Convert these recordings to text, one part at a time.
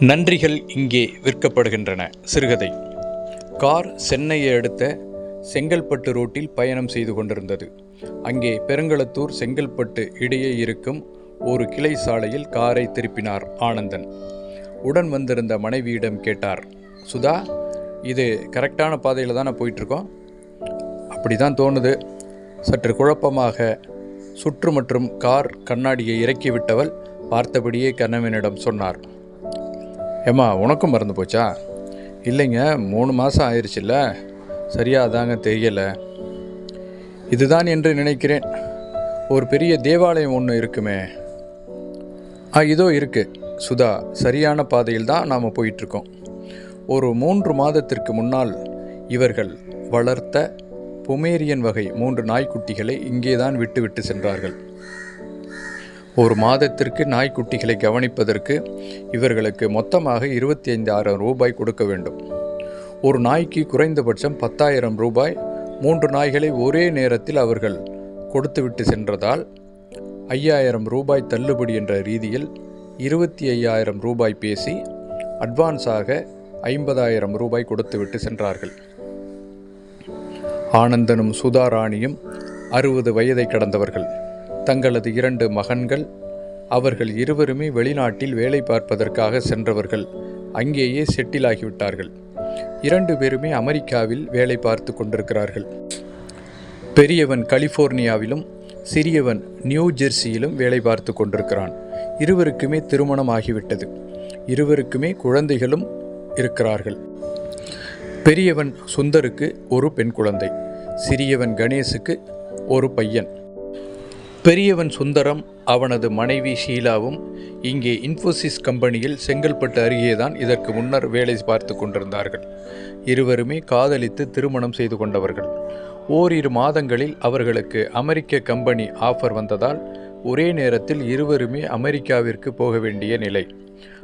நன்றிகள் இங்கே விற்கப்படுகின்றன. சிறுகதை. கார் சென்னையை அடுத்த செங்கல்பட்டு ரோட்டில் பயணம் செய்து கொண்டிருந்தது. அங்கே பெருங்களத்தூர் செங்கல்பட்டு இடையே இருக்கும் ஒரு கிளை சாலையில் காரை திருப்பினார் ஆனந்தன். உடன் வந்திருந்த மனைவியிடம் கேட்டார் சுதா இது கரெக்டான பாதையில் தானே போயிட்டுருக்கோம்? அப்படி தான் தோணுது. சற்று குழப்பமாக சுற்று மற்றும் கார் கண்ணாடியை இறக்கிவிட்டவள் பார்த்தபடியே கண்ணவனிடம் சொன்னார். ஏம்மா உனக்கும் மறந்து போச்சா? இல்லைங்க மூணு மாதம் ஆயிடுச்சுல்ல சரியாக தாங்க தெரியலை. இதுதான் என்று நினைக்கிறேன். ஒரு பெரிய தேவாலயம் ஒன்று இருக்குமே. ஆ இதோ இருக்கு. சுதா சரியான பாதையில் தான் நாம் போயிட்டுருக்கோம். ஒரு மூன்று மாதத்திற்கு முன்னால் இவர்கள் வளர்த்த பொமேரியன் வகை மூன்று நாய்க்குட்டிகளை இங்கே தான் விட்டு விட்டு சென்றார்கள். ஒரு மாதத்திற்கு நாய்க்குட்டிகளை கவனிப்பதற்கு இவர்களுக்கு மொத்தமாக இருபத்தி ஐந்தாயிரம் ரூபாய் கொடுக்க வேண்டும். ஒரு நாய்க்கு குறைந்தபட்சம் பத்தாயிரம் ரூபாய். மூன்று நாய்களை ஒரே நேரத்தில் அவர்கள் கொடுத்துவிட்டு சென்றதால் ஐயாயிரம் ரூபாய் தள்ளுபடி என்ற ரீதியில் இருபத்தி ஐயாயிரம் ரூபாய் பேசி அட்வான்ஸாக ஐம்பதாயிரம் ரூபாய் கொடுத்துவிட்டு சென்றார்கள். ஆனந்தனும் சுதாராணியும் அறுபது வயதை கடந்தவர்கள். தங்களது இரண்டு மகன்கள் அவர்கள் இருவருமே வெளிநாட்டில் வேலை பார்ப்பதற்காக சென்றவர்கள். அங்கேயே செட்டில் ஆகிவிட்டார்கள் இரண்டு பேருமே அமெரிக்காவில் வேலை பார்த்து கொண்டிருக்கிறார்கள். பெரியவன் கலிஃபோர்னியாவிலும் சிறியவன் நியூ ஜெர்சியிலும் வேலை பார்த்து கொண்டிருக்கிறான். இருவருக்குமே திருமணம் ஆகிவிட்டது. இருவருக்குமே குழந்தைகளும் இருக்கிறார்கள். பெரியவன் சுந்தருக்கு ஒரு பெண் குழந்தை சிறியவன் கணேசுக்கு ஒரு பையன். பெரியவன் சுந்தரம் அவனது மனைவி ஷீலாவும் இங்கே இன்ஃபோசிஸ் கம்பெனியில் செங்கல்பட்டு அருகேதான் இதற்கு முன்னர் வேலை பார்த்து கொண்டிருந்தார்கள். இருவருமே காதலித்து திருமணம் செய்து கொண்டவர்கள். ஓரிரு மாதங்களில் அவர்களுக்கு அமெரிக்க கம்பெனி ஆஃபர் வந்ததால் ஒரே நேரத்தில் இருவருமே அமெரிக்காவிற்கு போக வேண்டிய நிலை.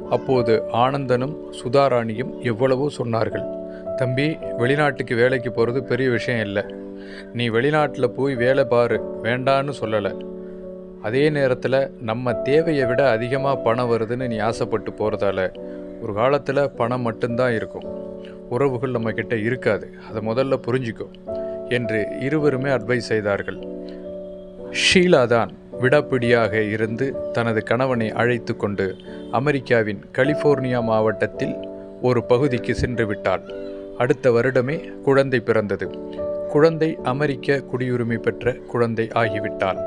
அப்போது ஆனந்தனும் சுதாராணியும் எவ்வளவோ சொன்னார்கள். தம்பி வெளிநாட்டுக்கு வேலைக்கு போகிறது பெரிய விஷயம் இல்லை. நீ வெளிநாட்டில் போய் வேலை பாரு வேண்டான்னு சொல்லலை. அதே நேரத்தில் நம்ம தேவையை விட அதிகமாக பணம் வருதுன்னு நீ ஆசைப்பட்டு போகிறதால ஒரு காலத்தில் பணம் மட்டும்தான் இருக்கும். உறவுகள் நம்மக்கிட்ட இருக்காது. அதை முதல்ல புரிஞ்சுக்கோ என்று இருவருமே அட்வைஸ் செய்தார்கள். ஷீலா தான் விடாப்பிடியாக இருந்து தனது கணவனை அழைத்து கொண்டு அமெரிக்காவின் கலிஃபோர்னியா மாவட்டத்தில் ஒரு பகுதிக்கு சென்று விட்டாள். அடுத்த வருடமே குழந்தை பிறந்தது. குழந்தை அமெரிக்க குடியுரிமை பெற்ற குழந்தை ஆகிவிட்டாள்.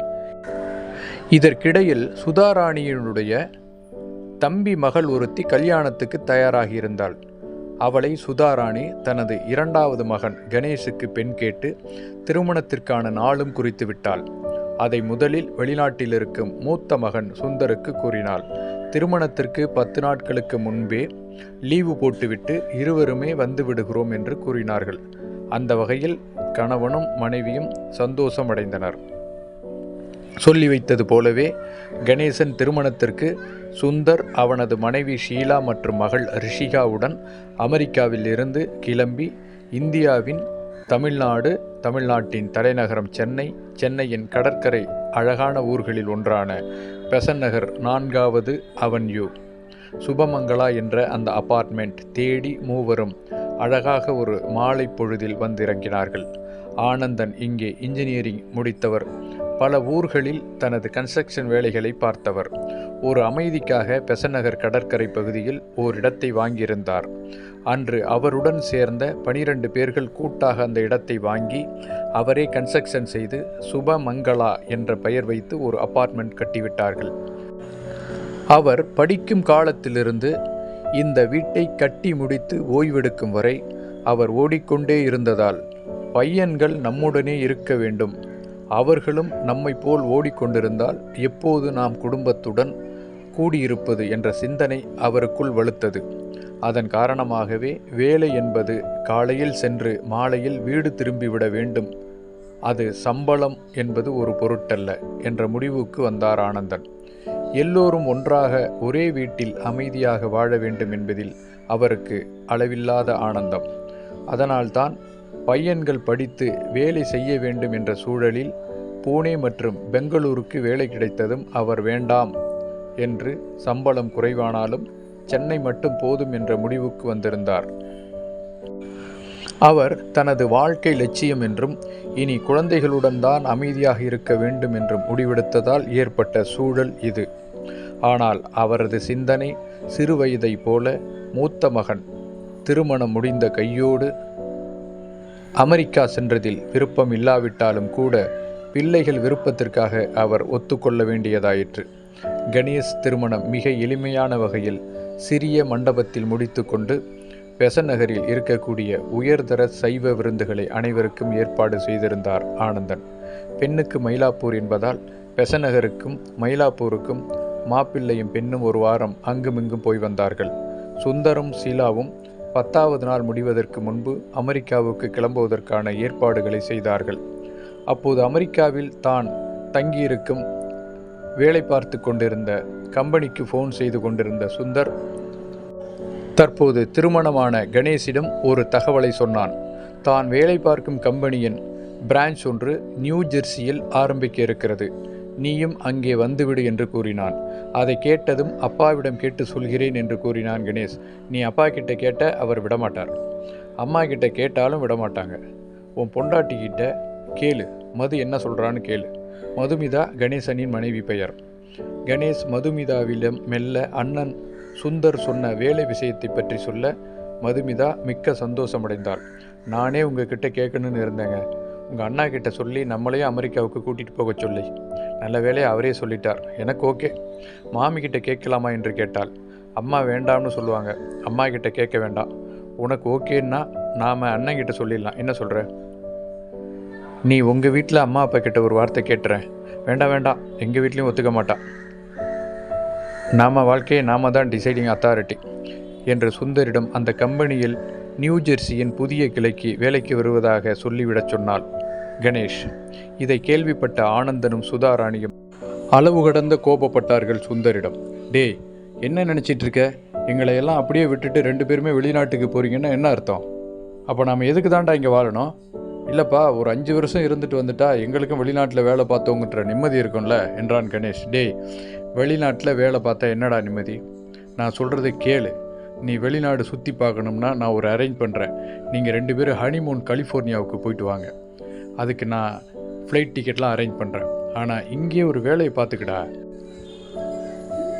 இதற்கிடையில் சுதாராணியினுடைய தம்பி மகள் ஒருத்தி கல்யாணத்துக்கு தயாராகியிருந்தாள். அவளை சுதாராணி தனது இரண்டாவது மகன் கணேஷுக்கு பெண் கேட்டு திருமணத்திற்கான நாளும் குறித்து விட்டாள். அதை முதலில் வெளிநாட்டில் இருக்கும் மூத்த மகன் சுந்தருக்கு கூறினாள். திருமணத்திற்கு பத்து நாட்களுக்கு முன்பே லீவு போட்டுவிட்டு இருவருமே வந்து விடுகிறோம் என்று கூறினார்கள். அந்த வகையில் கணவனும் மனைவியும் சந்தோஷமடைந்தனர். சொல்லி வைத்தது போலவே கணேசன் திருமணத்திற்கு சுந்தர் அவனது மனைவி ஷீலா மற்றும் மகள் ரிஷிகாவுடன் அமெரிக்காவில் இருந்து கிளம்பி இந்தியாவின் தமிழ்நாடு தமிழ்நாட்டின் தலைநகரம் சென்னை சென்னையின் கடற்கரை அழகான ஊர்களில் ஒன்றான பெசன் நகர் நான்காவது அவன்யூ. சுபமங்களா என்ற அந்த அபார்ட்மெண்ட் தேடி மூவரும் அழகாக ஒரு மாலை பொழுதில் வந்திறங்கினார்கள். ஆனந்தன் இங்கே இன்ஜினியரிங் முடித்தவர். பல ஊர்களில் தனது கன்ஸ்ட்ரக்ஷன் வேலைகளை பார்த்தவர். ஒரு அமைதிக்காக பெசநகர் கடற்கரை பகுதியில் ஓரிடத்தை வாங்கியிருந்தார். அன்று அவருடன் சேர்ந்த பனிரெண்டு பேர்கள் கூட்டாக அந்த இடத்தை வாங்கி அவரே கன்ஸ்ட்ரக்ஷன் செய்து சுபமங்களா என்ற பெயர் வைத்து ஒரு அபார்ட்மெண்ட் கட்டிவிட்டார்கள். அவர் படிக்கும் காலத்திலிருந்து இந்த வீட்டை கட்டி முடித்து ஓய்வெடுக்கும் வரை அவர் ஓடிக்கொண்டே இருந்ததால் பையன்கள் நம்முடனே இருக்க வேண்டும். அவர்களும் நம்மை போல் ஓடிக்கொண்டிருந்தால் எப்போது நாம் குடும்பத்துடன் கூடியிருப்பது என்ற சிந்தனை அவருக்குள் வலுத்தது. அதன் காரணமாகவே வேலை என்பது காலையில் சென்று மாலையில் வீடு திரும்பிவிட வேண்டும். அது சம்பளம் என்பது ஒரு பொருட்டல்ல என்ற முடிவுக்கு வந்தார் ஆனந்தன். எல்லோரும் ஒன்றாக ஒரே வீட்டில் அமைதியாக வாழ வேண்டும் என்பதில் அவருக்கு அளவில்லாத ஆனந்தம். அதனால்தான் பையன்கள் படித்து வேலை செய்ய வேண்டும் என்ற சூழலில் பூனே மற்றும் பெங்களூருக்கு வேலை கிடைத்ததும் அவர் வேண்டாம் என்று சம்பளம் குறைவானாலும் சென்னை மட்டும் போதும் என்ற முடிவுக்கு வந்திருந்தார். அவர் தனது வாழ்க்கை லட்சியம் என்றும் இனி குழந்தைகளுடன் தான் அமைதியாக இருக்க வேண்டும் என்றும் முடிவெடுத்ததால் ஏற்பட்ட சூழல் இது. ஆனால் அவரது சிந்தனை சிறுவயதைப் போல மூத்த மகன் திருமணம் முடிந்த கையோடு அமெரிக்கா சென்றதில் விருப்பம் இல்லாவிட்டாலும் கூட பிள்ளைகள் விருப்பத்திற்காக அவர் ஒத்துக்கொள்ள வேண்டியதாயிற்று. கணேஷ் திருமணம் மிக எளிமையான வகையில் சிறிய மண்டபத்தில் முடித்துக்கொண்டு பெசன் நகரில் இருக்கக்கூடிய உயர்தர சைவ விருந்துகளை அனைவருக்கும் ஏற்பாடு செய்திருந்தார் ஆனந்தன். பெண்ணுக்கு மயிலாப்பூர் என்பதால் பெசநகருக்கும் மயிலாப்பூருக்கும் மாப்பிள்ளையும் பெண்ணும் ஒரு வாரம் அங்குமிங்கும் போய் வந்தார்கள். சுந்தரும் சீலாவும் பத்தாவது நாள் முடிவதற்கு முன்பு அமெரிக்காவுக்கு கிளம்புவதற்கான ஏற்பாடுகளை செய்தார்கள். அப்போது அமெரிக்காவில் தான் தங்கியிருக்கும் வேலை பார்த்து கொண்டிருந்த கம்பெனிக்கு ஃபோன் செய்து கொண்டிருந்த சுந்தர் தற்போது திருமணமான கணேஷிடம் ஒரு தகவலை சொன்னான். தான் வேலை பார்க்கும் கம்பெனியின் பிரான்ச் ஒன்று நியூ ஜெர்சியில் ஆரம்பிக்க இருக்கிறது. நீயும் அங்கே வந்துவிடு என்று கூறினான். அதை கேட்டதும் அப்பாவிடம் கேட்டு சொல்கிறேன் என்று கூறினான் கணேஷ். நீ அப்பா கிட்ட கேட்ட அவர் விடமாட்டார். அம்மா கிட்ட கேட்டாலும் விடமாட்டாங்க. உன் பொண்டாட்டி கிட்ட கேளு. மது என்ன சொல்கிறான்னு கேளு. மதுமிதா கணேசனின் மனைவி பெயர். கணேஷ் மதுமிதாவிடம் மெல்ல அண்ணன் சுந்தர் சொன்ன வேலை விஷயத்தை பற்றி சொல்ல மதுமிதா மிக்க சந்தோஷமடைந்தாள். நானே உங்ககிட்ட கேட்கணும்னு இருந்தேங்க. உங்கள் அண்ணா கிட்ட சொல்லி நம்மளையும் அமெரிக்காவுக்கு கூட்டிகிட்டு போக சொல்லி. நல்ல வேலையை அவரே சொல்லிட்டார். எனக்கு ஓகே. மாமி கிட்ட கேட்கலாமா என்று கேட்டாள். அம்மா வேண்டாம்னு சொல்லுவாங்க. அம்மா கிட்ட கேட்க வேண்டாம். உனக்கு ஓகேன்னா நாம் அண்ணன் கிட்ட சொல்லிடலாம். என்ன சொல்கிற நீ உங்கள் வீட்டில் அம்மா அப்பா கிட்ட ஒரு வார்த்தை கேட்டுறேன். வேண்டாம் வேண்டாம். எங்கள் வீட்லேயும் ஒத்துக்க மாட்டான் நாம் வாழ்க்கையை நாம தான் டிசைடிங் அத்தாரிட்டி என்று சுந்தரிடம் அந்த கம்பெனியில் நியூ ஜெர்சியின் புதிய கிளைக்கு வேலைக்கு வருவதாக சொல்லிவிடச் சொன்னாள் கணேஷ். இதை கேள்விப்பட்ட ஆனந்தனும் சுதாராணியும் அளவு கடந்த கோபப்பட்டார்கள் சுந்தரிடம். டேய் என்ன நினச்சிட்டு இருக்க எங்களை எல்லாம் அப்படியே விட்டுட்டு ரெண்டு பேருமே வெளிநாட்டுக்கு போறீங்கன்னா என்ன அர்த்தம்? அப்போ நாம் எதுக்கு தாண்டா இங்கே வாழணும்? இல்லைப்பா ஒரு அஞ்சு வருஷம் இருந்துட்டு வந்துட்டா எங்களுக்கும் வெளிநாட்டில் வேலை பார்த்தவங்கன்ற நிம்மதி இருக்கும்ல? என்றான் கணேஷ். டேய் வெளிநாட்டில் வேலை பார்த்தா என்னடா நிம்மதி? நான் சொல்கிறத கேளு. நீ வெளிநாடு சுற்றி பார்க்கணும்னா நான் ஒரு அரேஞ்ச் பண்ணுறேன் நீங்கள் ரெண்டு பேரும் ஹனிமூன் கலிஃபோர்னியாவுக்கு போயிட்டு வாங்க. அதுக்கு நான் ஃப்ளைட் டிக்கெட்லாம் அரேஞ்ச் பண்ணுறேன் ஆனால் இங்கே ஒரு வேலையை பார்த்துக்கடா.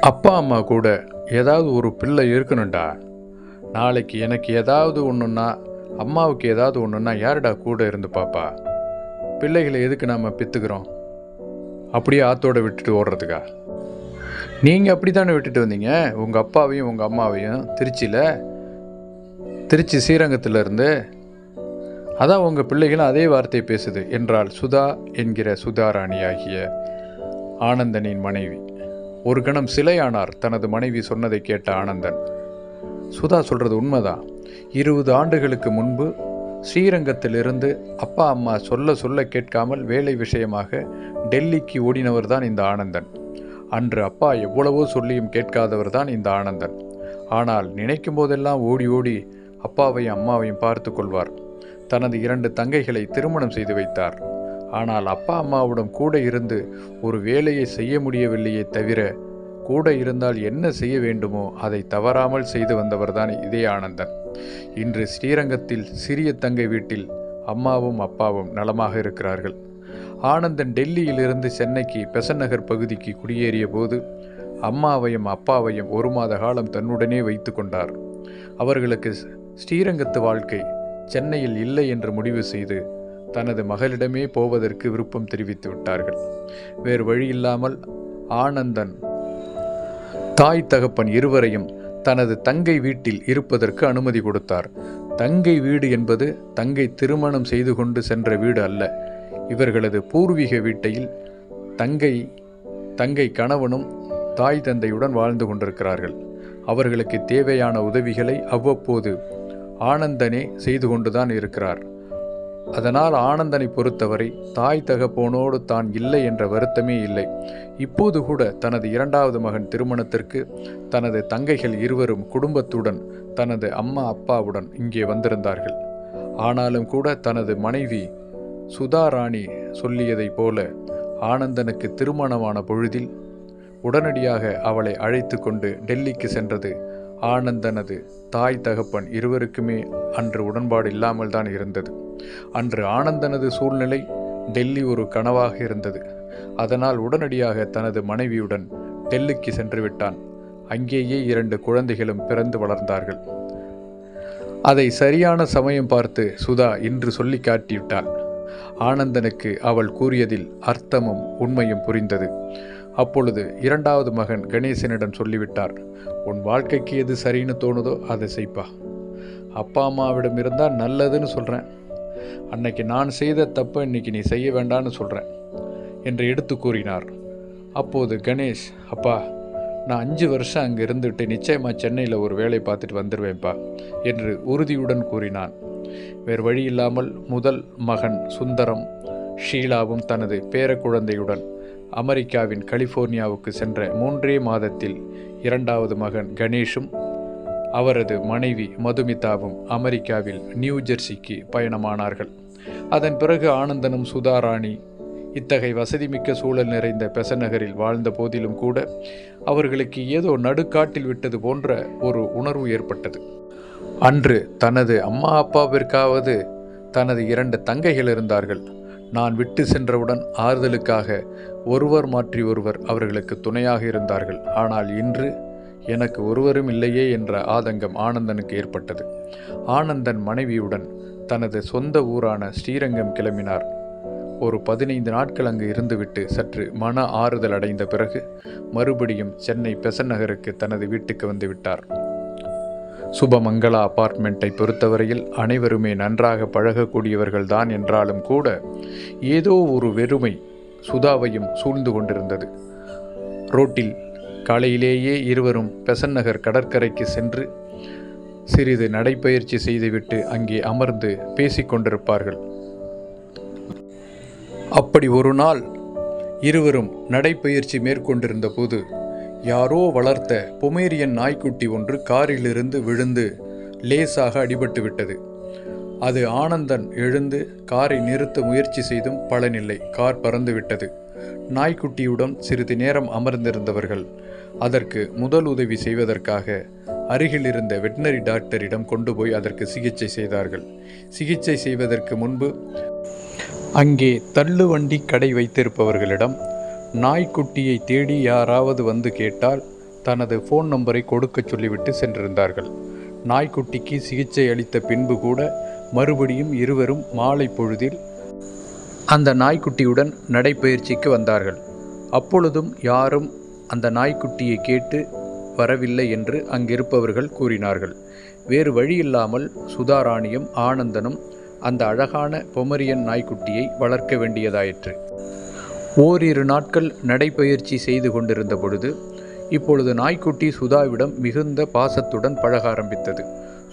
அப்பா அம்மா கூட ஏதாவது ஒரு பிள்ளை இருக்கணும்டா. நாளைக்கு எனக்கு ஏதாவது ஒன்றுன்னா அம்மாவுக்கு ஏதாவது ஒன்றுன்னா யாருடா கூட இருந்து பாப்பா? பிள்ளைகளை எதுக்கு நாம் பித்துக்கிறோம்? அப்படியே ஆத்தோட விட்டுட்டு ஓடுறதுக்கா? நீங்கள் அப்படி தானே விட்டுட்டு வந்தீங்க? உங்கள் அப்பாவையும் உங்கள் அம்மாவையும் திருச்சியில் திருச்சி ஸ்ரீரங்கத்தில் இருந்து அதான் உங்கள் பிள்ளைகளும் அதே வார்த்தை பேசுது என்றால் சுதா என்கிற சுதாராணி ஆகிய ஆனந்தனின் மனைவி. ஒரு கணம் சிலையானார் தனது மனைவி சொன்னதை கேட்ட ஆனந்தன். சுதா சொல்கிறது உண்மைதான். இருபது ஆண்டுகளுக்கு முன்பு ஸ்ரீரங்கத்திலிருந்து அப்பா அம்மா சொல்ல சொல்ல கேட்காமல் வேலை விஷயமாக டெல்லிக்கு ஓடினவர் தான் இந்த ஆனந்தன். அன்று அப்பா எவ்வளவோ சொல்லியும் கேட்காதவர் தான் இந்த ஆனந்தன். ஆனால் நினைக்கும் போதெல்லாம் ஓடி ஓடி அப்பாவையும் அம்மாவையும் பார்த்து கொள்வார். தனது இரண்டு தங்கைகளை திருமணம் செய்து வைத்தார். ஆனால் அப்பா அம்மாவுடன் கூட இருந்து ஒரு வேலையை செய்ய முடியவில்லையே தவிர கூட இருந்தால் என்ன செய்ய வேண்டுமோ அதை தவறாமல் செய்து வந்தவர்தான் இதே ஆனந்தன். இன்று ஸ்ரீரங்கத்தில் சிறிய தங்கை வீட்டில் அம்மாவும் அப்பாவும் நலமாக இருக்கிறார்கள். ஆனந்தன் டெல்லியிலிருந்து சென்னைக்கு பெசன் நகர் பகுதிக்கு குடியேறிய போது அம்மாவையும் அப்பாவையும் ஒரு மாத காலம் தன்னுடனே வைத்து கொண்டார். அவர்களுக்கு ஸ்ரீரங்கத்து வாழ்க்கை சென்னையில் இல்லை என்று முடிவு செய்து தனது மகளிடமே போவதற்கு விருப்பம் தெரிவித்து விட்டார்கள். வேறு வழியில்லாமல் ஆனந்தன் தாய் தகப்பன் இருவரையும் தனது தங்கை வீட்டில் இருப்பதற்கு அனுமதி கொடுத்தார். தங்கை வீடு என்பது தங்கை திருமணம் செய்து கொண்டு சென்ற வீடு அல்ல. இவர்களது பூர்வீக வீட்டையில் தங்கை தங்கை கணவனும் தாய் தந்தையுடன் வாழ்ந்து கொண்டிருக்கிறார்கள். அவர்களுக்கு தேவையான உதவிகளை அவ்வப்போது ஆனந்தனே செய்து கொண்டுதான் இருக்கிறார். அதனால் ஆனந்தனை பொறுத்தவரை தாய் தகப்போனோடு தான் இல்லை என்ற வருத்தமே இல்லை. இப்போது கூட தனது இரண்டாவது மகன் திருமணத்திற்கு தனது தங்கைகள் இருவரும் குடும்பத்துடன் தனது அம்மா அப்பாவுடன் இங்கே வந்திருந்தார்கள். ஆனாலும் கூட தனது மனைவி சுதா ராணி சொல்லியதைப் போல ஆனந்தனுக்கு திருமணமான பொழுதில் உடனடியாக அவளை அழைத்து கொண்டு டெல்லிக்கு சென்றது. ஆனந்தனது தாய் தகப்பன் இருவருக்குமே அன்று உடன்பாடு இல்லாமல் தான் இருந்தது. அன்று ஆனந்தனது சூழ்நிலை டெல்லி ஒரு கனவாக இருந்தது. அதனால் உடனடியாக தனது மனைவியுடன் டெல்லிக்கு சென்று விட்டான். அங்கேயே இரண்டு குழந்தைகளும் பிறந்து வளர்ந்தார்கள். அதை சரியான சமயம் பார்த்து சுதா இன்று சொல்லி காட்டிவிட்டாள். ஆனந்தனுக்கு அவள் கூறியதில் அர்த்தமும் உண்மையும் புரிந்தது. அப்பொழுது இரண்டாவது மகன் கணேசனிடம் சொல்லிவிட்டார் உன் வாழ்க்கைக்கு எது சரின்னு தோணுதோ அதை செய்ப்பா. அப்பா அம்மாவிடம் இருந்தால் நல்லதுன்னு சொல்கிறேன் அன்னைக்கு நான் செய்த தப்பை இன்னைக்கு நீ செய்ய வேண்டான்னு சொல்கிறேன் என்று எடுத்து கூறினார். அப்போது கணேஷ் அப்பா நான் அஞ்சு வருஷம் அங்கே இருந்துட்டு நிச்சயமாக சென்னையில் ஒரு வேலை பார்த்துட்டு வந்துடுவேன்ப்பா என்று உறுதியுடன் கூறினான். வேறு வழி இல்லாமல் முதல் மகன் சுந்தரம் ஷீலாவும் தனது பேரக்குழந்தையுடன் அமெரிக்காவின் கலிஃபோர்னியாவுக்கு சென்ற மூன்றே மாதத்தில் இரண்டாவது மகன் கணேஷும் அவரது மனைவி மதுமிதாவும் அமெரிக்காவில் நியூ ஜெர்சிக்கு பயணமானார்கள். அதன் பிறகு ஆனந்தனும் சுதாராணி இத்தகைய வசதிமிக்க சூழல் நிறைந்த பெசநகரில் வாழ்ந்த போதிலும் கூட அவர்களுக்கு ஏதோ நடுக்காட்டில் விட்டது போன்ற ஒரு உணர்வு ஏற்பட்டது. அன்று தனது அம்மா அப்பாவிற்காவது தனது இரண்டு தங்கைகள் இருந்தார்கள். நான் விட்டு சென்றவுடன் ஆறுதலுக்காக ஒருவர் மாற்றி ஒருவர் அவர்களுக்கு துணையாக இருந்தார்கள். ஆனால் இன்று எனக்கு ஒருவரும் இல்லையே என்ற ஆதங்கம் ஆனந்தனுக்கு ஏற்பட்டது. ஆனந்தன் மனைவியுடன் தனது சொந்த ஊரான ஸ்ரீரங்கம் கிளம்பினார். ஒரு பதினைந்து நாட்கள் அங்கு இருந்துவிட்டு சற்று மன ஆறுதல் அடைந்த பிறகு மறுபடியும் சென்னை பெசன் நகருக்கு தனது வீட்டுக்கு வந்துவிட்டார். சுபமங்களா அபார்ட்மெண்ட்டை பொறுத்தவரையில் அனைவருமே நன்றாக பழகக்கூடியவர்கள்தான் என்றாலும் கூட ஏதோ ஒரு வெறுமை சுதாவையும் சூழ்ந்து கொண்டிருந்தது. ரோட்டில் காலையிலேயே இருவரும் பெசன் நகர் கடற்கரைக்கு சென்று சிறிது நடைப்பயிற்சி செய்துவிட்டு அங்கே அமர்ந்து பேசிக்கொண்டிருப்பார்கள். அப்படி ஒரு நாள் இருவரும் நடைப்பயிற்சி மேற்கொண்டிருந்த போது யாரோ வளர்த்த பொமேரியன் நாய்க்குட்டி ஒன்று காரிலிருந்து விழுந்து லேசாக அடிபட்டு விட்டது. அது ஆனந்தன் எழுந்து காரை நிறுத்த முயற்சி செய்தும் பலனில்லை. கார் பறந்து விட்டது. நாய்க்குட்டியுடன் சிறிது நேரம் அமர்ந்திருந்தவர்கள் அதற்கு முதல் உதவி செய்வதற்காக அருகில் இருந்த வெட்டினரி டாக்டரிடம் கொண்டு போய் அதற்கு சிகிச்சை செய்தார்கள். சிகிச்சை செய்வதற்கு முன்பு அங்கே தள்ளுவண்டி கடை வைத்திருப்பவர்களிடம் நாய்க்குட்டியை தேடி யாராவது வந்து கேட்டால் தனது ஃபோன் நம்பரை கொடுக்கச் சொல்லிவிட்டு சென்றிருந்தார்கள். நாய்க்குட்டிக்கு சிகிச்சை அளித்த பின்பு கூட மறுபடியும் இருவரும் மாலை பொழுதில் அந்த நாய்க்குட்டியுடன் நடைப்பயிற்சிக்கு வந்தார்கள். அப்பொழுதும் யாரும் அந்த நாய்க்குட்டியை கேட்டு வரவில்லை என்று அங்கிருப்பவர்கள் கூறினார்கள். வேறு வழியில்லாமல் சுதாராணியும் ஆனந்தனும் அந்த அழகான பொமரியன் நாய்க்குட்டியை வளர்க்க வேண்டியதாயிற்று. ஓரிரு நாட்கள் நடைப்பயிற்சி செய்து கொண்டிருந்த பொழுது இப்பொழுது நாய்க்குட்டி சுதாவிடம் மிகுந்த பாசத்துடன் பழக ஆரம்பித்தது.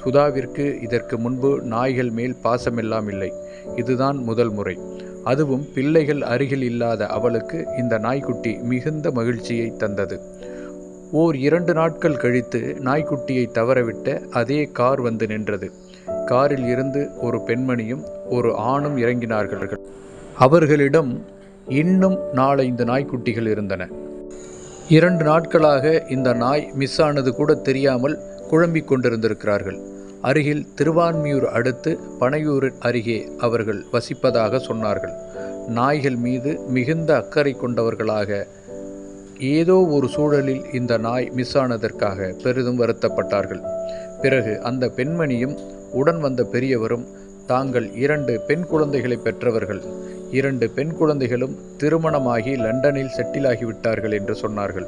சுதாவிற்கு இதற்கு முன்பு நாய்கள் மேல் பாசமெல்லாம் இல்லை. இதுதான் முதல் முறை. அதுவும் பிள்ளைகள் அருகில் இல்லாத அவளுக்கு இந்த நாய்க்குட்டி மிகுந்த மகிழ்ச்சியை தந்தது. ஓர் இரண்டு நாட்கள் கழித்து நாய்க்குட்டியை தவறவிட்ட அதே கார் வந்து நின்றது. காரில் இருந்து ஒரு பெண்மணியும் ஒரு ஆணும் இறங்கினார்கள். அவர்களிடம் இன்னும் நாலைந்து நாய்க்குட்டிகள் இருந்தன. இரண்டு நாட்களாக இந்த நாய் மிஸ் ஆனது கூட தெரியாமல் குழம்பிக் கொண்டிருந்திருக்கிறார்கள். அருகில் திருவான்மியூர் அடுத்து பனையூர் அருகே அவர்கள் வசிப்பதாக சொன்னார்கள். நாய்கள் மீது மிகுந்த அக்கறை கொண்டவர்களாக ஏதோ ஒரு சூழலில் இந்த நாய் மிஸ் ஆனதற்காக பெரிதும் வருத்தப்பட்டார்கள். பிறகு அந்த பெண்மணியும் உடன் வந்த பெரியவரும் தாங்கள் இரண்டு பெண் குழந்தைகளை பெற்றவர்கள். இரண்டு பெண் குழந்தைகளும் திருமணமாகி லண்டனில் செட்டிலாகிவிட்டார்கள் என்று சொன்னார்கள்.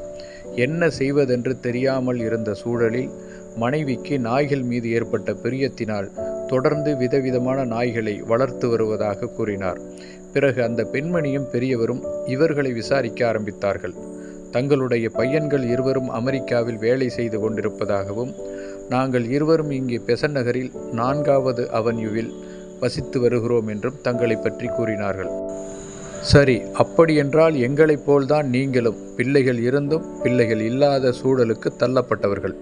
என்ன செய்வதென்று தெரியாமல் இருந்த சூழலில் மனைவிக்கு நாய்கள் மீது ஏற்பட்ட பிரியத்தினால் தொடர்ந்து விதவிதமான நாய்களை வளர்த்து வருவதாக கூறினார். பிறகு அந்த பெண்மணியும் பெரியவரும் இவர்களை விசாரிக்க ஆரம்பித்தார்கள். தங்களுடைய பையன்கள் இருவரும் அமெரிக்காவில் வேலை செய்து கொண்டிருப்பதாகவும் நாங்கள் இருவரும் இங்கே பெசன் நகரில் நான்காவது அவன்யூவில் வசித்து வருகிறோம் என்றும் தங்களை பற்றி கூறினார்கள். சரி அப்படியென்றால் எங்களைப் போல்தான் நீங்களும் பிள்ளைகள் இருந்தும் பிள்ளைகள் இல்லாத சூழலுக்கு தள்ளப்பட்டவர்கள்.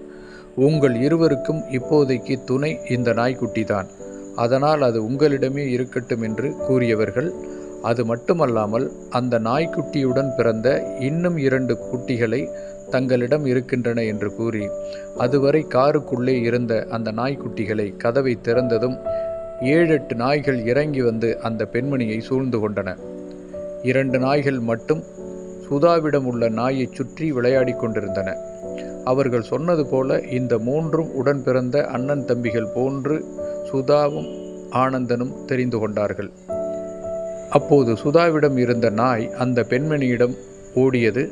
உங்கள் இருவருக்கும் இப்போதைக்கு துணை இந்த நாய்க்குட்டி தான் அதனால் அது உங்களிடமே இருக்கட்டும் என்று கூறியவர்கள் அது மட்டுமல்லாமல் அந்த நாய்க்குட்டியுடன் பிறந்த இன்னும் இரண்டு குட்டிகளை தங்களிடம் இருக்கின்றன என்று கூறி அதுவரை காருக்குள்ளே இருந்த அந்த நாய்க்குட்டிகளை கதவை திறந்ததும் ஏழெட்டு நாய்கள் இறங்கி வந்து அந்த பெண்மணியை சூழ்ந்து கொண்டன. இரண்டு நாய்கள் மட்டும் சுதாவிடம் உள்ள நாயைச் சுற்றி விளையாடிக் கொண்டிருந்தன. அவர்கள் சொன்னது போல இந்த மூன்றும் உடன் பிறந்த அண்ணன் தம்பிகள் போன்று சுதாவும் ஆனந்தனும் தெரிந்து கொண்டார்கள். அப்போது சுதாவிடம் இருந்த நாய் அந்த பெண்மணியிடம் ஓடியது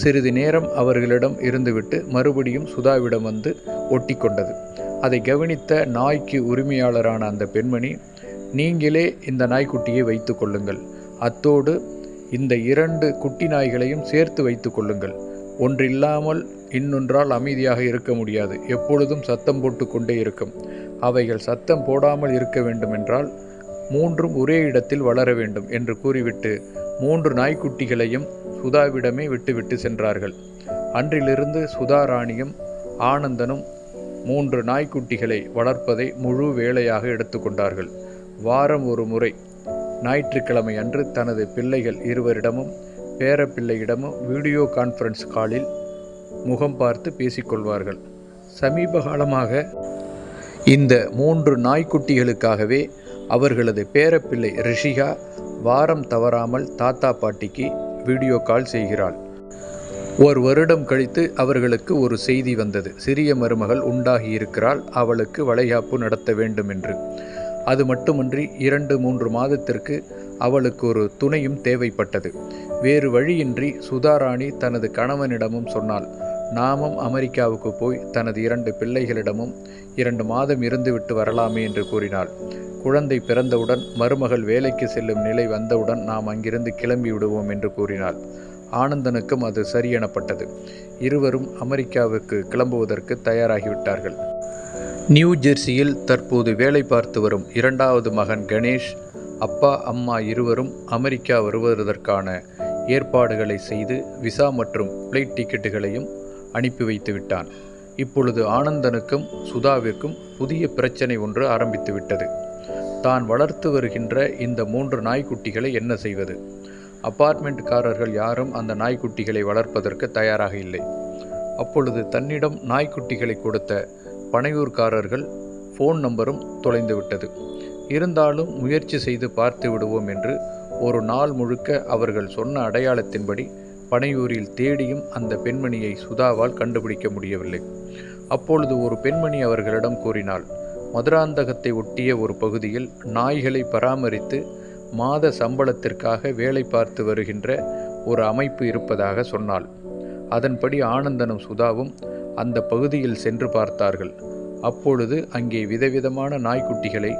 சிறிது நேரம் அவர்களிடம் இருந்துவிட்டு மறுபடியும் சுதாவிடம் வந்து ஒட்டி கொண்டது அதை கவனித்த நாய்க்கு உரிமையாளரான அந்த பெண்மணி நீங்களே இந்த நாய்க்குட்டியை வைத்து கொள்ளுங்கள். அத்தோடு இந்த இரண்டு குட்டி நாய்களையும் சேர்த்து வைத்து கொள்ளுங்கள். ஒன்றில்லாமல் இன்னொன்றால் அமைதியாக இருக்க முடியாது. எப்பொழுதும் சத்தம் போட்டு கொண்டே இருக்கும். அவைகள் சத்தம் போடாமல் இருக்க வேண்டுமென்றால் மூன்றும் ஒரே இடத்தில் வளர வேண்டும் என்று கூறிவிட்டு மூன்று நாய்க்குட்டிகளையும் சுதாவிடமே விட்டுவிட்டு சென்றார்கள். அன்றிலிருந்து சுதா ராணியும் ஆனந்தனும் மூன்று நாய்க்குட்டிகளை வளர்ப்பதை முழு வேலையாக எடுத்துக்கொண்டார்கள் வாரம் ஒரு முறை ஞாயிற்றுக்கிழமை அன்று தனது பிள்ளைகள் இருவரிடமும் பேரப்பிள்ளையிடமும் வீடியோ கான்ஃபரன்ஸ் காலில் முகம் பார்த்து பேசிக்கொள்வார்கள் சமீப காலமாக இந்த மூன்று நாய்க்குட்டிகளுக்காகவே அவர்களது பேரப்பிள்ளை ரிஷிகா வாரம் தவறாமல் தாத்தா பாட்டிக்கு வீடியோ கால் செய்கிறாள். ஒரு வருடம் கழித்து அவர்களுக்கு ஒரு செய்தி வந்தது. சிறிய மருமகள் உண்டாகி இருக்கிறாள். அவளுக்கு வளைகாப்பு நடத்த வேண்டும் என்று. அது மட்டுமன்றி இரண்டு மூன்று மாதத்திற்கு அவளுக்கு ஒரு துணையும் தேவைப்பட்டது. வேறு வழியின்றி சுதாராணி தனது கணவனிடமும் சொன்னாள். நாமும் அமெரிக்காவுக்கு போய் தனது இரண்டு பிள்ளைகளிடமும் இரண்டு மாதம் இருந்துவிட்டு வரலாமே என்று கூறினாள். குழந்தை பிறந்தவுடன் மருமகள் வேலைக்கு செல்லும் நிலை வந்தவுடன் நாம் அங்கிருந்து கிளம்பி விடுவோம் என்று கூறினாள். ஆனந்தனுக்கும் அது சரியெனப்பட்டது. இருவரும் அமெரிக்காவுக்கு கிளம்புவதற்கு தயாராகிவிட்டார்கள். நியூ ஜெர்சியில் தற்போது வேலை பார்த்து வரும் இரண்டாவது மகன் கணேஷ் அப்பா அம்மா இருவரும் அமெரிக்கா வருவதற்கான ஏற்பாடுகளை செய்து விசா மற்றும் ஃப்ளைட் டிக்கெட்டுகளையும் அனுப்பி வைத்து விட்டான் இப்பொழுது ஆனந்தனுக்கும் சுதாவிற்கும் புதிய பிரச்சனை ஒன்று ஆரம்பித்து விட்டது. தான் வளர்த்து வருகின்ற இந்த மூன்று நாய்க்குட்டிகளை என்ன செய்வது? அப்பார்ட்மெண்ட்காரர்கள் யாரும் அந்த நாய்க்குட்டிகளை வளர்ப்பதற்கு தயாராக இல்லை. அப்பொழுது தன்னிடம் நாய்க்குட்டிகளை கொடுத்த பனையூர்காரர்கள் ஃபோன் நம்பரும் தொலைந்துவிட்டது இருந்தாலும் முயற்சி செய்து பார்த்து விடுவோம் என்று ஒரு நாள் முழுக்க அவர்கள் சொன்ன அடையாளத்தின்படி பனையூரில் தேடியும் அந்த பெண்மணியை சுதாவால் கண்டுபிடிக்க முடியவில்லை. அப்பொழுது ஒரு பெண்மணி அவர்களிடம் கூறினாள் மதுராந்தகத்தை ஒட்டிய ஒரு பகுதியில் நாய்களை பராமரித்து மாத சம்பளத்திற்காக வேலை பார்த்து வருகின்ற ஒரு அமைப்பு இருப்பதாக சொன்னாள். அதன்படி ஆனந்தனும் சுதாவும் அந்த பகுதியில் சென்று பார்த்தார்கள். அப்பொழுது அங்கே விதவிதமான நாய்க்குட்டிகளை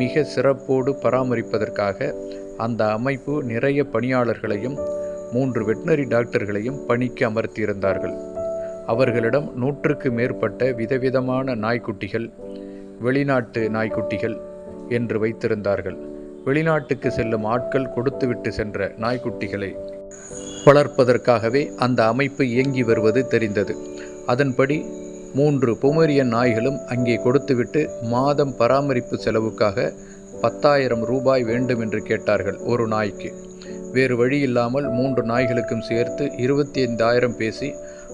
மிக சிறப்போடு பராமரிப்பதற்காக அந்த அமைப்பு நிறைய பணியாளர்களையும் மூன்று வெட்டினரி டாக்டர்களையும் பணிக்கு அமர்த்தியிருந்தார்கள். அவர்களிடம் நூற்றுக்கு மேற்பட்ட விதவிதமான நாய்க்குட்டிகள் வெளிநாட்டு நாய்க்குட்டிகள் என்று வைத்திருந்தார்கள். வெளிநாட்டுக்கு செல்லும் ஆட்கள் கொடுத்துவிட்டு சென்ற நாய்க்குட்டிகளை வளர்ப்பதற்காகவே அந்த அமைப்பு இயங்கி வருவது தெரிந்தது. அதன்படி மூன்று பொமேரியன் நாய்களும் அங்கே கொடுத்துவிட்டு மாதம் பராமரிப்பு செலவுக்காக பத்தாயிரம் ரூபாய் வேண்டும் என்று கேட்டார்கள் ஒரு நாய்க்கு. வேறு வழி இல்லாமல் மூன்று நாய்களுக்கும் சேர்த்து இருபத்தி ஐந்தாயிரம் பேசி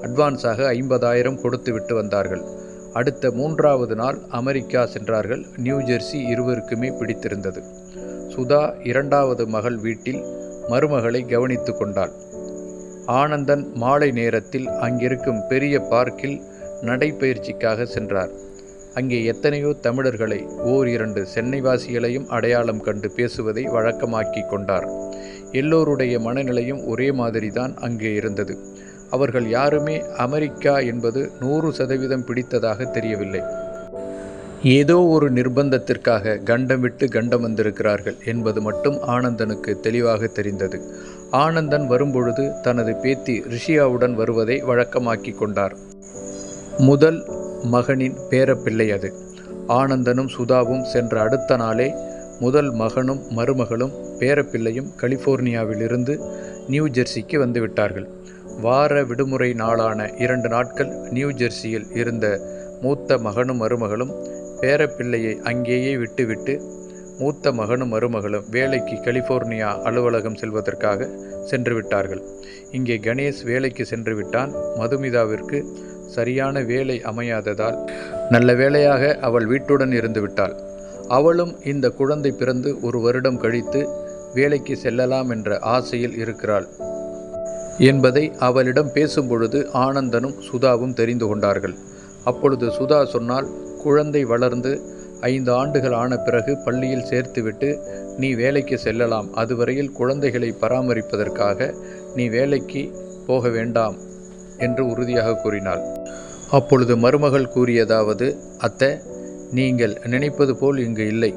அட்வான்ஸாக ஐம்பதாயிரம் கொடுத்து விட்டு வந்தார்கள். அடுத்த மூன்றாவது நாள் அமெரிக்கா சென்றார்கள். நியூஜெர்சி இருவருக்குமே பிடித்திருந்தது. சுதா இரண்டாவது மகள் வீட்டில் மருமகளை கவனித்து கொண்டாள். ஆனந்தன் மாலை நேரத்தில் அங்கிருக்கும் பெரிய பார்க்கில் நடைப்பயிற்சிக்காக சென்றார். அங்கே எத்தனையோ தமிழர்களை ஓர் இரண்டு சென்னைவாசிகளையும் அடையாளம் கண்டு பேசுவதை வழக்கமாக்கி கொண்டார். எல்லோருடைய மனநிலையும் ஒரே மாதிரிதான் அங்கே இருந்தது. அவர்கள் யாருமே அமெரிக்கா என்பது நூறு சதவீதம் பிடித்ததாக தெரியவில்லை. ஏதோ ஒரு நிர்பந்தத்திற்காக கண்டம் விட்டு கண்டம் வந்திருக்கிறார்கள் என்பது மட்டும் ஆனந்தனுக்கு தெளிவாக தெரிந்தது. ஆனந்தன் வரும்பொழுது தனது பேத்தி ரிஷியாவுடன் வருவதை வழக்கமாக்கி கொண்டார். முதல் மகனின் பேரப்பிள்ளை அது. ஆனந்தனும் சுதாவும் சென்ற அடுத்த நாளே முதல் மகனும் மருமகளும் பேரப்பிள்ளையும் கலிஃபோர்னியாவிலிருந்து நியூ ஜெர்சிக்கு வந்துவிட்டார்கள். வார விடுமுறை நாளான இரண்டு நாட்கள் நியூ ஜெர்சியில் இருந்த மூத்த மகனும் மருமகளும் பேரப்பிள்ளையை அங்கேயே விட்டுவிட்டு மூத்த மகனும் மருமகளும் வேலைக்கு கலிஃபோர்னியா அலுவலகம் செல்வதற்காக சென்று விட்டார்கள் இங்கே கணேஷ் வேலைக்கு சென்று விட்டான். மதுமிதாவிற்கு சரியான வேலை அமையாததால் நல்ல வேலையாக அவள் வீட்டுடன் இருந்து விட்டாள். அவளும் இந்த குழந்தை பிறந்து ஒரு வருடம் கழித்து வேலைக்கு செல்லலாம் என்ற ஆசையில் இருக்கிறாள். என்பதை அவளிடம் பேசும்பொழுது ஆனந்தனும் சுதாவும் தெரிந்து கொண்டார்கள். அப்பொழுது சுதா சொன்னால் குழந்தை வளர்ந்து ஐந்து ஆண்டுகள் ஆன பிறகு பள்ளியில் சேர்த்துவிட்டு நீ வேலைக்கு செல்லலாம். அதுவரையில் குழந்தைகளை பராமரிப்பதற்காக நீ வேலைக்கு போக வேண்டாம் என்று உறுதியாக கூறினாள். அப்பொழுது மருமகள் கூறியதாவது அத்தை நீங்கள் நினைப்பது போல் இங்கு இல்லை.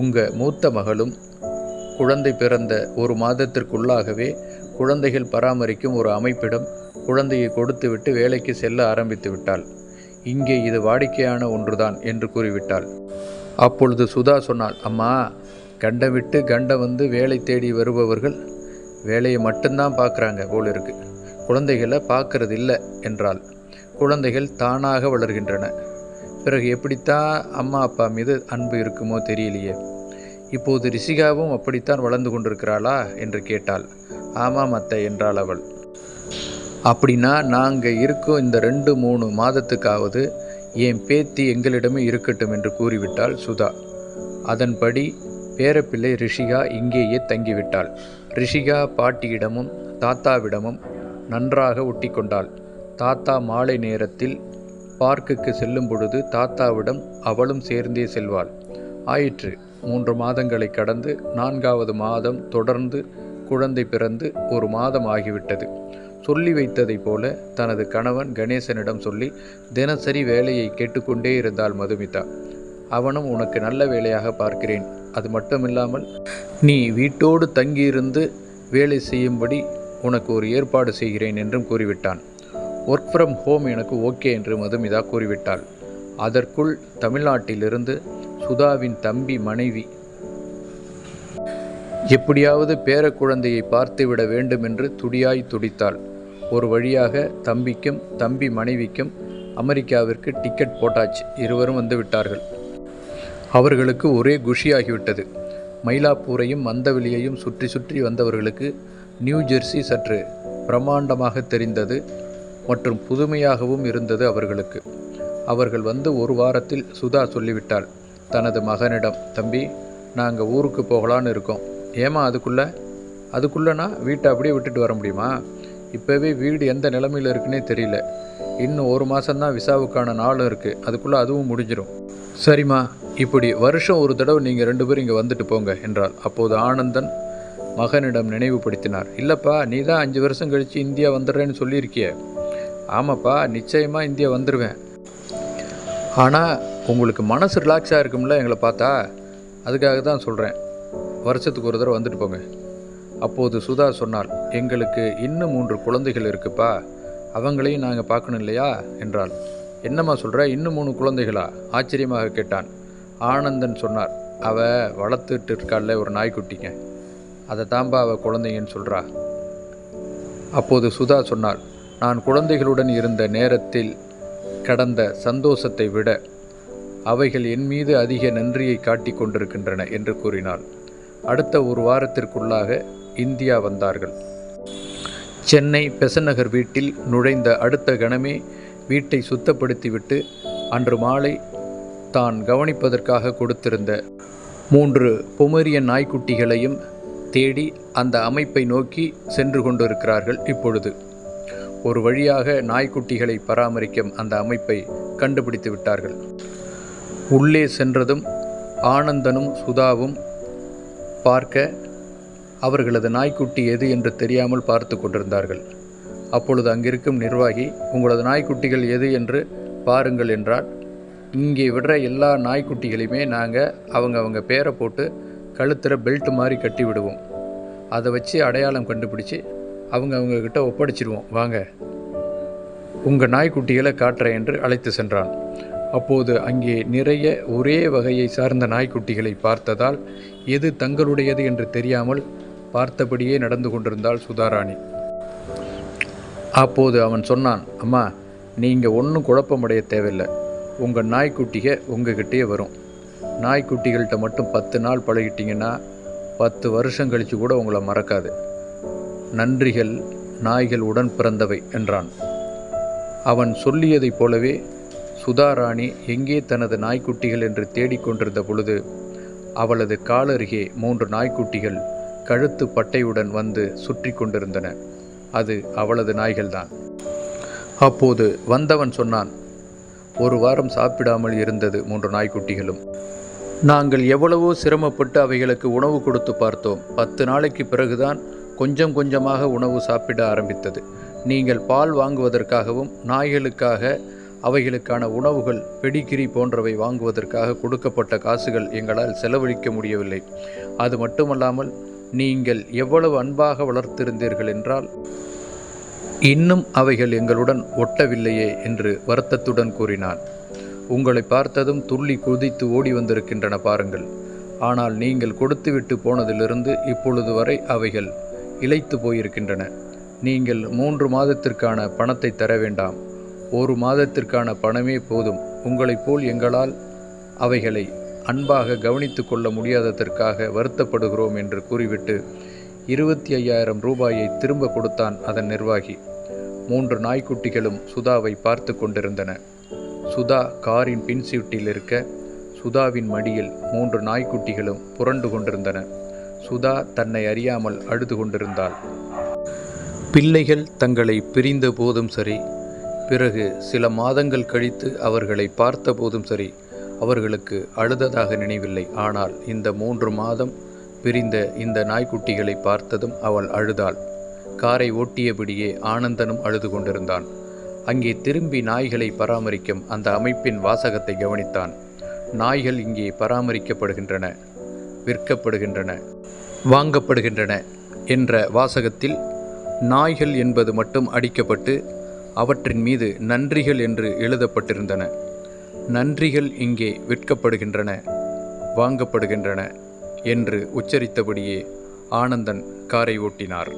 உங்க மூத்த மகளும் குழந்தை பிறந்த ஒரு மாதத்திற்குள்ளாகவே குழந்தைகள் பராமரிக்கும் ஒரு அமைப்பிடம் குழந்தையை கொடுத்துவிட்டு வேலைக்கு செல்ல ஆரம்பித்து விட்டாள். இங்கே இது வாடிக்கையான ஒன்றுதான் என்று கூறிவிட்டாள். அப்பொழுது சுதா சொன்னாள் அம்மா கண்ட விட்டு கண்ட வந்து வேலை தேடி வருபவர்கள் வேலையை மட்டும்தான் பார்க்குறாங்க போல் இருக்கு. குழந்தைகளை பார்க்கறது இல்லை குழந்தைகள் தானாக வளர்கின்றன. பிறகு எப்படித்தான் அம்மா அப்பா மீது அன்பு இருக்குமோ தெரியலையே. இப்போது ரிஷிகாவும் அப்படித்தான் வளர்ந்து கொண்டிருக்கிறாளா என்று கேட்டாள். ஆமாம் அத்தை என்றாள் அவள். அப்படின்னா நாங்கள் இருக்கோம் இந்த ரெண்டு மூணு மாதத்துக்காவது என் பேத்தி எங்களிடமே இருக்கட்டும் என்று கூறிவிட்டாள் சுதா. அதன்படி பேரப்பிள்ளை ரிஷிகா இங்கேயே தங்கிவிட்டாள். ரிஷிகா பாட்டியிடமும் தாத்தாவிடமும் நன்றாக ஒட்டி கொண்டாள் தாத்தா மாலை நேரத்தில் பார்க்குக்கு செல்லும் பொழுது தாத்தாவிடம் அவளும் சேர்ந்தே செல்வாள். ஆயிற்று. மூன்று மாதங்களை கடந்து நான்காவது மாதம் தொடர்ந்து குழந்தை பிறந்து ஒரு மாதம் ஆகிவிட்டது. சொல்லி வைத்ததைப் போல தனது கணவன் கணேசனிடம் சொல்லி தினசரி வேலையை கேட்டுக்கொண்டே இருந்தாள் மதுமிதா. அவனும் உனக்கு நல்ல வேலையாக பார்க்கிறேன். அது மட்டுமில்லாமல் நீ வீட்டோடு தங்கியிருந்து வேலை செய்யும்படி உனக்கு ஒரு ஏற்பாடு செய்கிறேன் என்றும் கூறிவிட்டான். ஒர்க் ஃப்ரம் ஹோம் எனக்கு ஓகே என்று மதுமிதா கூறிவிட்டாள். அதற்குள் தமிழ்நாட்டிலிருந்து சுதாவின் தம்பி மனைவி எப்படியாவது பேர குழந்தையை பார்த்துவிட வேண்டும் என்று துடியாய் துடித்தாள். ஒரு வழியாக தம்பிக்கும் தம்பி மனைவிக்கும் அமெரிக்காவிற்கு டிக்கெட் போட்டாச்சு. இருவரும் வந்து விட்டார்கள். அவர்களுக்கு ஒரே குஷியாகிவிட்டது. மயிலாப்பூரையும் மந்தவெளியையும் சுற்றி சுற்றி வந்தவர்களுக்கு நியூ ஜெர்சி சற்று பிரம்மாண்டமாக தெரிந்தது. மற்றும் புதுமையாகவும் இருந்தது அவர்களுக்கு. அவர்கள் வந்து ஒரு வாரத்தில் சுதா சொல்லிவிட்டாள். தனது மகனிடம் தம்பி நாங்கள் ஊருக்கு போகலான்னு இருக்கோம். ஏமா அதுக்குள்ளே? அதுக்குள்ளேனா வீட்டை அப்படியே விட்டுட்டு வர முடியுமா? இப்போவே வீடு எந்த நிலமையில் இருக்குன்னே தெரியல. இன்னும் ஒரு மாதம்தான் விசாவுக்கான நாளும் இருக்குது அதுக்குள்ளே அதுவும் முடிஞ்சிடும் சரிம்மா இப்படி வருஷம் ஒரு தடவை நீங்கள் ரெண்டு பேரும் இங்கே வந்துட்டு போங்க என்றால் அப்போது ஆனந்தன் மகனிடம் நினைவுபடுத்தினார். இல்லைப்பா நீ தான் அஞ்சு வருஷம் கழித்து இந்தியா வந்துடுறேன்னு சொல்லியிருக்கிய. ஆமாப்பா நிச்சயமாக இந்தியா வந்துடுவேன் ஆனால் உங்களுக்கு மனசு ரிலாக்ஸாக இருக்கும்ல எங்களை பார்த்தா அதுக்காக தான் சொல்கிறேன் வருஷத்துக்கு ஒரு தடவை வந்துட்டு போங்க. அப்போது சுதா சொன்னாள் எங்களுக்கு இன்னும் மூன்று குழந்தைகள் இருக்குப்பா. அவங்களையும் நாங்கள் பார்க்கணும் இல்லையா? என்றாள். என்னம்மா சொல்கிற இன்னும் மூணு குழந்தைகளா? ஆச்சரியமாக கேட்டான். ஆனந்தன் சொன்னார் அவ வளர்த்துட்டு இருக்காள் ஒரு நாய்க்குட்டிங்க. அதை தாம்பா அவ குழந்தைங்கன்னு சொல்கிறா அப்போது சுதா சொன்னாள் நான் குழந்தைகளுடன் இருந்த நேரத்தில் கடந்த சந்தோஷத்தை விட அவைகள் என் மீது அதிக நன்றியை காட்டிக் கொண்டிருக்கின்றன என்று கூறினாள். அடுத்த ஒரு வாரத்திற்குள்ளாக இந்தியா வந்தார்கள். சென்னை பெசநகர் வீட்டில் நுழைந்த அடுத்த கணமே வீட்டை சுத்தப்படுத்திவிட்டு அன்று மாலை தான் கவனிப்பதற்காக கொடுத்திருந்த மூன்று பொமரியன் நாய்க்குட்டிகளையும் தேடி அந்த அமைப்பை நோக்கி சென்று கொண்டிருக்கிறார்கள் இப்பொழுது. ஒரு வழியாக நாய்க்குட்டிகளை பராமரிக்கும் அந்த அமைப்பை கண்டுபிடித்து விட்டார்கள். உள்ளே சென்றதும் ஆனந்தனும் சுதாவும் பார்க்க அவர்களது நாய்க்குட்டி எது என்று தெரியாமல் பார்த்து கொண்டிருந்தார்கள். அப்பொழுது அங்கிருக்கும் நிர்வாகி உங்களது நாய்க்குட்டிகள் எது என்று பாருங்கள் என்றால் இங்கே விடுற எல்லா நாய்க்குட்டிகளையுமே நாங்கள் அவங்க அவங்க பேரை போட்டு கழுத்துற பெல்ட் மாதிரி கட்டி விடுவோம். அதை வச்சு அடையாளம் கண்டுபிடிச்சி அவங்க அவங்கக்கிட்ட ஒப்படைச்சிடுவோம் வாங்க. உங்கள் நாய்க்குட்டிகளை காட்டுறேன் என்று அழைத்து சென்றான். அப்போது அங்கே நிறைய ஒரே வகையை சார்ந்த நாய்க்குட்டிகளை பார்த்ததால் எது தங்களுடையது என்று தெரியாமல் பார்த்தபடியே நடந்து கொண்டிருந்தாள் சுதாராணி. அப்போது அவன் சொன்னான் அம்மா நீங்கள் ஒன்றும் குழப்பமடைய தேவையில்லை. உங்கள் நாய்க்குட்டிக உங்ககிட்டயே வரும். நாய்க்குட்டிகள்கிட்ட மட்டும் பத்து நாள் பழகிட்டீங்கன்னா பத்து வருஷம் கழித்து கூட உங்களை மறக்காது. நன்றிகள் நாய்கள் உடன் பிறந்தவை என்றான். அவன் சொல்லியதைப் போலவே சுதாராணி எங்கே தனது நாய்க்குட்டிகள் என்று தேடிக்கொண்டிருந்த பொழுது அவளது காலருகே மூன்று நாய்க்குட்டிகள் கழுத்து பட்டையுடன் வந்து சுற்றி கொண்டிருந்தன. அது அவளது நாய்கள்தான். அப்போது வந்தவன் சொன்னான் ஒரு வாரம் சாப்பிடாமல் இருந்தது மூன்று நாய்க்குட்டிகளும். நாங்கள் எவ்வளவோ சிரமப்பட்டு அவைகளுக்கு உணவு கொடுத்து பார்த்தோம். பத்து நாளைக்கு பிறகுதான் கொஞ்சம் கொஞ்சமாக உணவு சாப்பிட ஆரம்பித்தது. நீங்கள் பால் வாங்குவதற்காகவும் நாய்களுக்காக அவைகளுக்கான உணவுகள் பெடிகிரி போன்றவை வாங்குவதற்காக கொடுக்கப்பட்ட காசுகள் எங்களால் செலவழிக்க முடியவில்லை. அது மட்டுமல்லாமல் நீங்கள் எவ்வளவு அன்பாக வளர்த்திருந்தீர்கள் என்றால் இன்னும் அவைகள் எங்களுடன் ஒட்டவில்லையே என்று வருத்தத்துடன் கூறினான். உங்களை பார்த்ததும் துள்ளி குதித்து ஓடி வந்திருக்கின்றன பாருங்கள். ஆனால் நீங்கள் கொடுத்துவிட்டு போனதிலிருந்து இப்பொழுது வரை அவைகள் இழைத்து போயிருக்கின்றன. நீங்கள் மூன்று மாதத்திற்கான பணத்தை தர வேண்டாம். ஒரு மாதத்திற்கான பணமே போதும். உங்களைப் போல் எங்களால் அவைகளை அன்பாக கவனித்து கொள்ள முடியாததற்காக வருத்தப்படுகிறோம் என்று கூறிவிட்டு இருபத்தி ஐயாயிரம் ரூபாயை திரும்ப கொடுத்தான் அதன் நிர்வாகி. மூன்று நாய்க்குட்டிகளும் சுதாவை பார்த்து கொண்டிருந்தன. சுதா காரின் பின் சீட்டில் இருக்க சுதாவின் மடியில் மூன்று நாய்க்குட்டிகளும் புரண்டு கொண்டிருந்தன. சுதா தன்னை அறியாமல் அழுது கொண்டிருந்தாள். பிள்ளைகள் தங்களை பிரிந்த போதும் சரி பிறகு சில மாதங்கள் கழித்து அவர்களை பார்த்த போதும் சரி அவர்களுக்கு அழுததாக நினைவில்லை. ஆனால் இந்த மூன்று மாதம் பிரிந்த இந்த நாய்க்குட்டிகளை பார்த்ததும் அவள் அழுதாள். காரை ஓட்டியபடியே ஆனந்தனும் அழுது கொண்டிருந்தான். அங்கே திரும்பி நாய்களை பராமரிக்கும் அந்த அமைப்பின் வாசகத்தை கவனித்தான். நாய்கள் இங்கே பராமரிக்கப்படுகின்றன. விற்கப்படுகின்றன வாங்கப்படுகின்றன என்ற வாசகத்தில் நாய்கள் என்பது மட்டும் அடிக்கப்பட்டு அவற்றின் மீது நன்றிகள் என்று எழுதப்பட்டிருந்தன. நன்றிகள் இங்கே விற்கப்படுகின்றன வாங்கப்படுகின்றன என்று உச்சரித்தபடியே ஆனந்தன் காரை ஓட்டினார்.